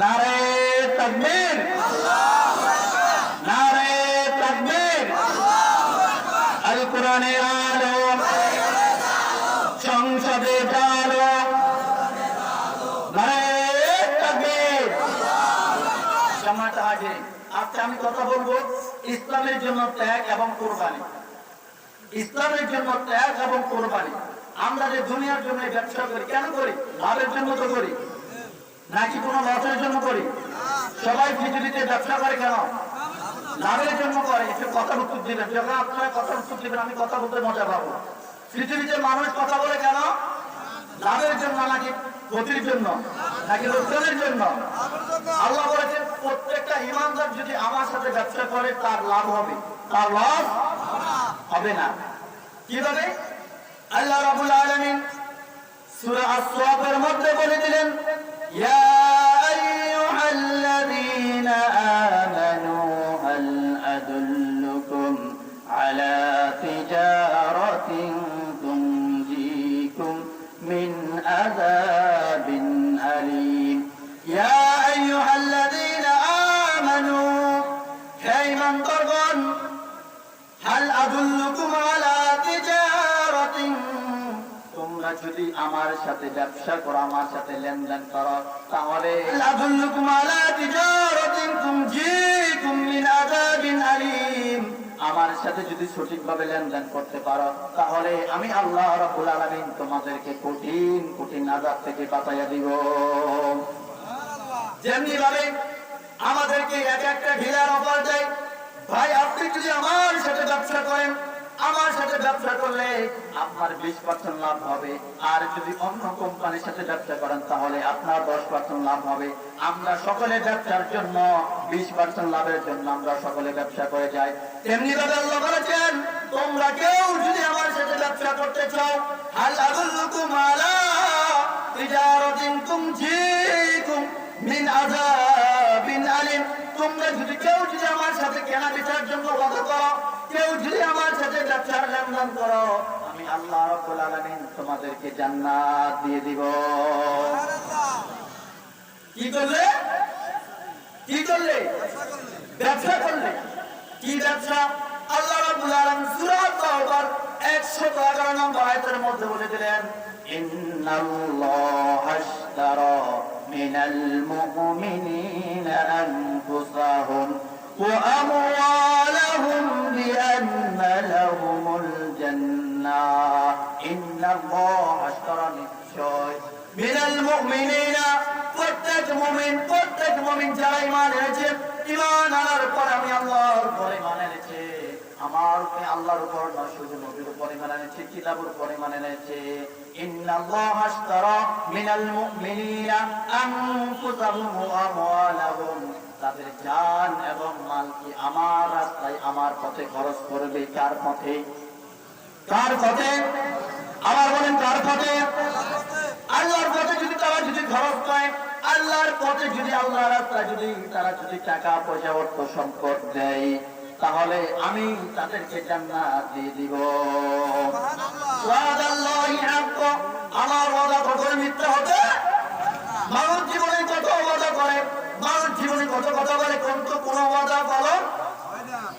নারে তাকবীর। নারে তাকবীর। আল কোরআনের আলো। সংসদে জালো নারে তাকবীর। সম্মানিত হাজির আজকে আমি কথা বলব ইসলামের জন্য ত্যাগ এবং কোরবানি। ইসলামের জন্য ত্যাগ এবং কোরবানি। আমরা যে দুনিয়ার জন্য ব্যবসা করি, কেন করি? লাভের জন্য তো করি। নাকি কোনো লসের জন্য করি? সবাই পৃথিবীতে ব্যবসা করে কেন? লাভের জন্য করে। একটু কথা উত্তর দিবেন। যখন আপনারা কথা উত্তর দিবেন, আমি কথা বলতে মজা পাবো। পৃথিবীতে মানুষ কথা বলে কেন? লাভের জন্য নাকি ক্ষতির জন্য? নাকি লোকসানের জন্য? আল্লাহ বলেছেন, প্রত্যেকটা ইমানদার যদি আমার সাথে ব্যবসা করে, তার লাভ হবে। তার লস হবে না। কীভাবে? আল্লাহ রাবুল আলমিন সূরা আস-সাফের মধ্যে বলে দিলেন Yeah. সাথে ব্যবসা করো, আমার সাথে লেনদেন করো। তাহলে আমার সাথে যদি সঠিকভাবে লেনদেন করতে পারো, তাহলে আমি আল্লাহ রাব্বুল আলামিন তোমাদেরকে কঠিন কঠিন আযাব থেকে বাঁচাইয়া দিব। যেমনি ভাবে আমাদেরকে এক একটা ঢিলার অফার দেয়, ভাই, আপনি যদি আমার সাথে ব্যবসা করেন আমার সাথে ব্যবসা করলে আপনার বিশ পার্সেন্ট লাভ হবে। আর যদি অন্য কোম্পানির সাথে ব্যবসা করেন, তাহলে আপনার দশ পার্সেন্ট লাভ হবে। আমরা সকলে ব্যবসার জন্য বিশ পার্সেন্ট লাভের জন্য আমরা সকলে ব্যবসা করে যাই। তেমনি ভাবে আল্লাহ বলেছেন, তোমরা কেউ যদি আমার সাথে ব্যবসা করতে চাও, হাল আদুল্লুকুম আলা তিজারাতিন তুমজিকুম মিন আযাবিন আলিম। তোমরা যদি কেউ যদি আমার সাথে কেনা বেচার জন্য ওয়াদা করো কেউ তোমাদেরকে জান্নাত দিয়ে দিব। কি করলে? কি করলে? ব্যবসা করলে। কি ব্যবসা? আল্লাহ রাব্বুল আলামিন সূরা তাওবার 111 নম্বর আয়াতের মধ্যে বলে দিলেন, ইন্নাল্লাহা আশতারা وأموالهم بأن لهم الجنة إن الله اشترى নিশ্চয় من المؤمنين প্রত্যেক মুমিন প্রত্যেক মুমিন যারা ইমান এনেছে ইমান আনার পর আমি আল্লাহর উপর ইমান এনেছে আমার উপরে আল্লাহর উপর নয় শুধু নবীর উপর ইমান এনেছে কিতাবের উপর ইমান এনেছে ইন্নাল্লাহ আশতারা মিনাল মুমিনিনা আনফুসাহুম ওয়া আমওয়ালাহুম তাদের জান এবং মাল কি আমার রাস্তায় আমার পথে খরচ করবে? কার পথে? কার পথে? আবার বলেন, কার পথে? আল্লাহর পথে যদি তারা যদি খরচ করে আল্লাহর পথে যদি আল্লাহর রাস্তায় যদি, তারা যদি টাকা, পয়সা, অর্থ, সম্পদ দেয়, তাহলে আমি তাদেরকে জান্নাত দিয়ে দিব। আমার ওয়াদা কখনো মিথ্যা হতে মানুষ জীবনে কত ওয়াদা করে মানুষ জীবনে কত কথা বলে কিন্তু কোনো ওয়াদা পালন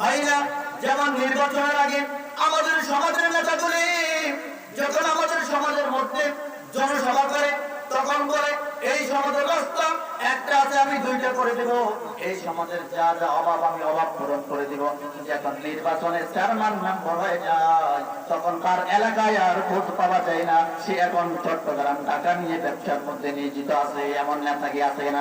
হয় না। যেমন নির্বাচনের আগে আমাদের সমাজের নেতাগুলি, যখন আমাদের সমাজের মধ্যে জনসভা করে, তখন বলে, এই সমাজের রাস্তা, একটা আছে, আমি দুইটা করে দেব। এই সমাজের যা যা অভাব, আমি অভাব পূরণ করে দিব। যখন নির্বাচনের চেয়ারম্যান মেম্বার হয়ে যায়, তখন তার এলাকায় আর ভোট পাওয়া যায় না। সে এখন চট্টগ্রাম টাকা নিয়ে ব্যবসার মধ্যে নিয়োজিত আছে। এমন নেতা আছে না?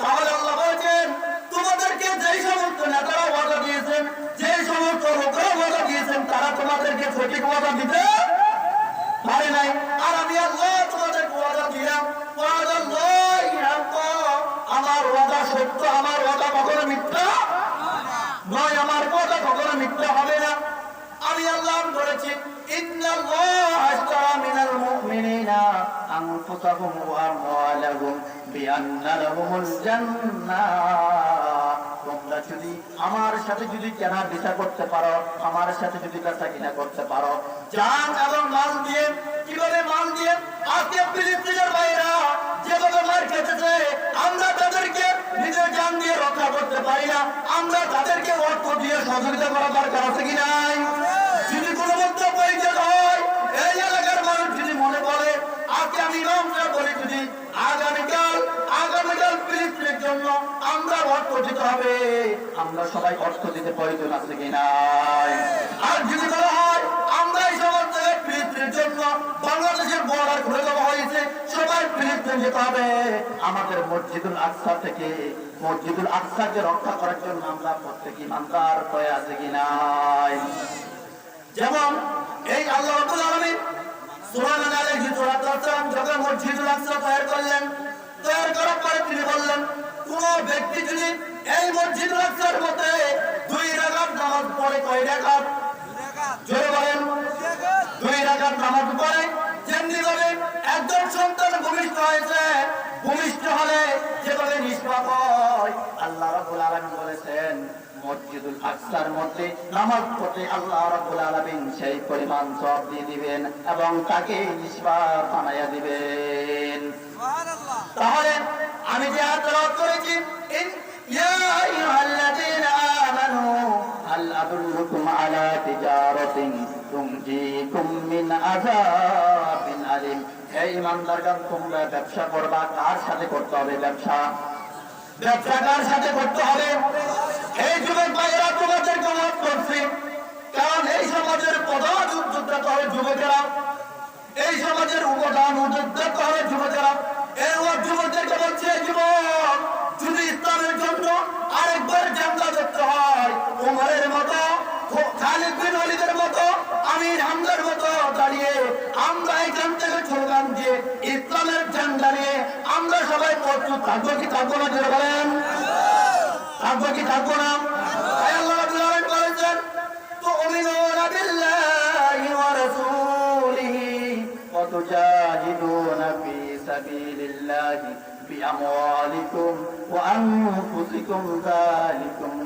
তাহলে বলছেন, তোমাদেরকে যেই সমস্ত নেতারা ওয়াদা দিয়েছেন, যেই সমস্ত লোকেরা ওয়াদা দিয়েছেন, তারা তোমাদেরকে সঠিক ওয়াদা দিতে পারে নাই। আর আমি আল্লাহ তোমাদের ওয়াদা দিলাম। আমার ওয়াদা সত্য, আমার ওয়াদা কখনো মিথ্যা নয়। আমার ওয়াদা মিথ্যা হবে না। আমি আল্লাহ বলেছি, ইন্নাল্লাহ আশতারা মিনাল মুমিনিনা, আনফুসাহুম ওয়া তোমরা যদি আমার সাথে যদি কেনা বেচা করতে পারো, আমার সাথে যদি বেচা কিনা করতে পারো এবং মাল দিয়ে, কীভাবে মাল দিয়ে? আজকে আমরা তাদেরকে নিজের দিয়ে রক্ষা করতে পারি না। আমরা তাদেরকে অর্থ দিয়ে সহযোগিতা দরকার আছে যদি কোনো মন্ত্র পরিচয় হয়, এই এলাকার মানুষ যদি মনে করে, আজকে আমি ইমাম জন্য আমরা অর্থ দিতে হবে। আমরা সবাই অর্থ দিতে প্রয়োজন আছে কি নাই আর যদি বলা হয় আমরা এই সমস্ত জায়গায় ফিলিস্তিনের জন্য বাংলাদেশের বর্ডার খুলে দেওয়া হয়েছে সবাই ফিলিস্তিন যেতে হবে। আমাদের মসজিদুল আকসা থেকে মসজিদুল আকসাকে রক্ষা করার জন্য আমরা প্রত্যেক ইমানদার হয়ে আছে কি নাই যেমন এই আল্লাহ রাব্বুল আলামিন আলাইহি সালাম যখন মসজিদুল আকসা তৈরি করলেন তৈরি করার পরে তিনি এই মসজিদুল মধ্যে দুই রাকাত নামাজ পড়ে কয় রাকাত? জোরে বলেন। দুই রাকাত নামাজ পড়ে যেমনি ভাবে একজন সন্তান ভূমিষ্ঠ হয়েছে ভূমিষ্ঠ হলে যেভাবে নিষ্পাপ হয় আল্লাহ রাব্বুল আলামিন বলেছেন মসজিদুল আকসার মধ্যে নামাজ পড়তে আল্লাহ রাব্বুল আলামিন সেই পরিমাণ সব দিয়ে দিবেন এবং তাকে নিষ্পাপ বানাইয়া দিবেন। তাহলে আমি যে আয়াত তেলাওয়াত করেছি আমানু হাল আদুল্লুকুম আলা তিজারাতিন তুনজিকুম মিন আযাবিন আলিম হে ইমানদারগণ, তোমরা ব্যবসা করবা, কার সাথে করতে হবে ব্যবসা? ব্যবসা কার সাথে করতে হবে? এই যুবক ভাইয়েরা তোমাদেরকে অনুরোধ করছি। কারণ এই সমাজের প্রধান উদ্যোক্তা হবে যুবকেরা। এই সমাজের উপাদান উদ্যোক্তা হবে যুবকেরা। এই যুবকদেরকে বলছে, যুবক, যদি উমরের মতো খালিদ বিন অলিদের মতো, আমির হামজার মতো দাঁড়িয়ে আমরা এখান থেকে স্লোগান দিয়ে ইসলামের ঝান্ডা নিয়ে আমরা সবাই প্রস্তুত। থাকব কি থাকব না যেটা বলেন? থাকব কি থাকব না? আল্লাহ বলেছেন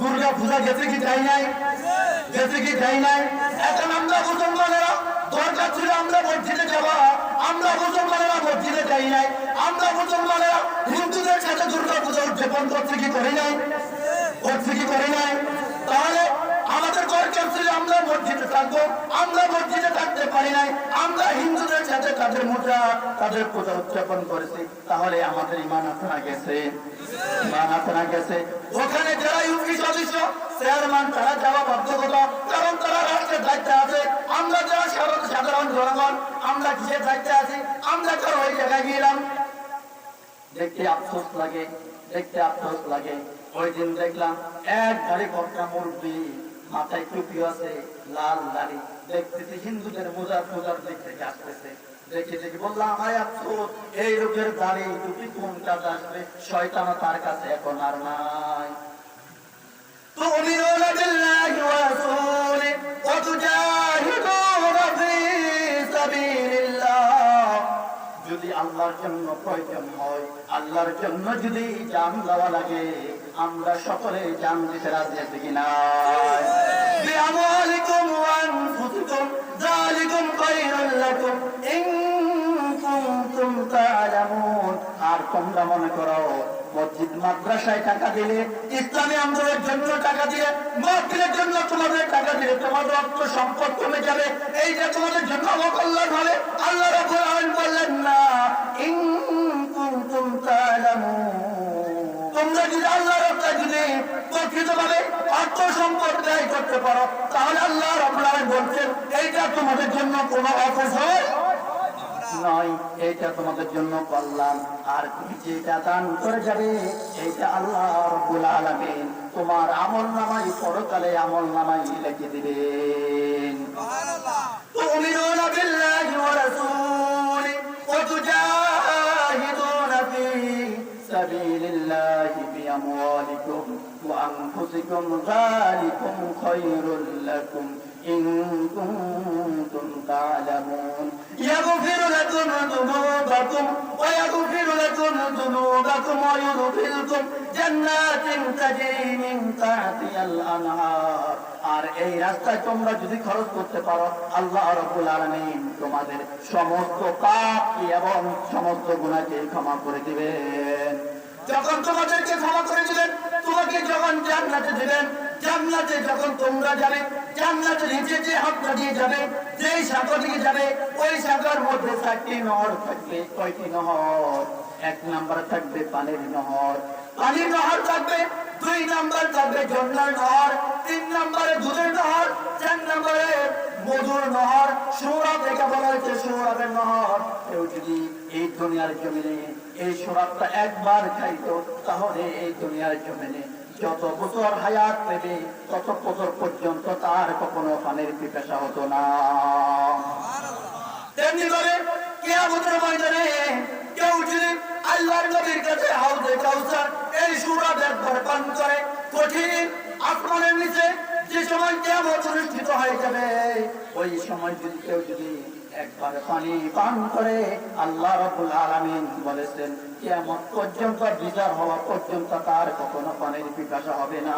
দুর্গা পূজা যেতে কি যাই নাই? যেতে কি যাই নাই? এখন আমরা মুসলমানেরা, দরকার ছিল আমরা মসজিদে যাওয়া। আমরা মুসলমানেরা মসজিদে যাই নাই। আমরা মুসলমানেরা হিন্দুদের সাথে দুর্গা পূজা উদযাপন করছে কি করি নাই? করছে কি করি নাই? তাহলে আমাদের দরকার ছিল আমরা মসজিদে থাকব, আমরা মসজিদে থাকতে পারি নাই, আমরা হিন্দুদের সাথে তাদের মুদ্রা, তাদের পূজা উদযাপন করেছি, তাহলে আমাদের ইমান আপনারা গেছে। ইমান আপনারা গেছে। ওখানে যারা ইউপি সদস্য, চেয়ারম্যান, তারা যাওয়া বাধ্যগতা, কারণ তারা রাষ্ট্রের দায়িত্বে আছে। আমরা যারা সাধারণ জনগণ, আমরা কিসের দায়িত্বে আছি? আমরা কারও ওই জায়গায় গেলাম? দেখতে আফসোস লাগে, দেখতে আফসোস লাগে। ওই দিন দেখলাম এক ধারে কর্তা মুরব্বী। মাথায় টুপি আছে লাল দাড়ি দেখতেছি হিন্দুদের মোজার মোজার দিক থেকে আসতেছে দেখে দেখে বললাম ভাই আফসোস এই লোকের দাড়ি টুপি কোন কাজ আসবে শয়তানও তার কাছে এখন আর নাই تؤمنون بالله ورسوله وتجاهدون আল্লাহর জন্য প্রয়োজন হয়। আল্লাহর জন্য যদি জান দেওয়া লাগে, আমরা সকলে জান দিতে রাজি আছি কিনা আর তোমরা মনে করো, মসজিদ, মাদ্রাসায় টাকা দিলে, ইসলামী আন্দোলনের জন্য টাকা দিলে মসজিদের জন্য তোমাদের টাকা দিলে, তোমাদের অর্থ সম্পদ কমে যাবে। এইটা তোমাদের জন্য অকল্যাণ হবে। আল্লাহ আলামিন বললেন, না। তোমরা যদি আল্লাহ যদি প্রকৃত ভাবে অর্থ সম্পদ ব্যয় করতে পারো তাহলে আল্লাহ বলছেন এইটা তোমাদের জন্য কোনো অপসর এইটা তোমাদের জন্য আর যেটা করে যাবে এইটা আল্লাহ তোমার আমল নামাই পরকালে আমল নামাই লিখে দিবেন। الله بأموالكم وأنفسكم ذلكم خير لكم إن كنتم تعلمون يغفر لكم ذنوبكم ويغفر لكم ذنوبكم ويدخلكم جنات تجري من تحتها الأنهار আর এই রাস্তায় তোমরা যদি খরচ করতে পারো আল্লাহ রব্বুল আলামিন তোমাদের সমস্ত পাপ এবং সমস্ত গুণাকে ক্ষমা করে দিবেন যখন তোমাদেরকে ক্ষমা করে দিলেন তোমাকে যখন জান্নাতে দিলেন জান্নাতে যখন তোমরা যাবে, জান্নাতে নিচে যে হাতটা দিয়ে যাবে, যেই সাগর দিকে যাবে, ওই সাগর মধ্যে চারটি নহর, থাকবে কয়টি নহর? এক নাম্বার থাকবে পানির নহর। পানির নহর থাকবে, দুই নাম্বার থাকবে ঝর্ণার নহর, তিন নম্বরে দুধের নহর, চার নম্বরে মধুর নহর। সৌরভ থেকে বলা হয়েছে সৌরভের নহর। কেউ যদি এই দুনিয়ার জমিনে এই সোরাবটা একবার খাইতো, তাহলে এই দুনিয়ার জমিনে যত বছর হায়াত পেবে তত বছর পর্যন্ত তার কখনো পানির পিপাসা হতো না। তেমনি করে ময়দানে কেউ যদি আল্লাহর নবীর কাছে হাউজে কাউসার এই সুরাত একবার পান করে, কঠিন আসমানের নিচে যে সময় কেয়ামত অনুষ্ঠিত হয়ে যাবে, ওই সময় যদি কেউ যদি একবার পানি পান করে আল্লাহ রবুল আলমিন বলেছেন কেমন পর্যন্ত বিচার হওয়া পর্যন্ত তার কখনো পানির পিপাসা হবে না।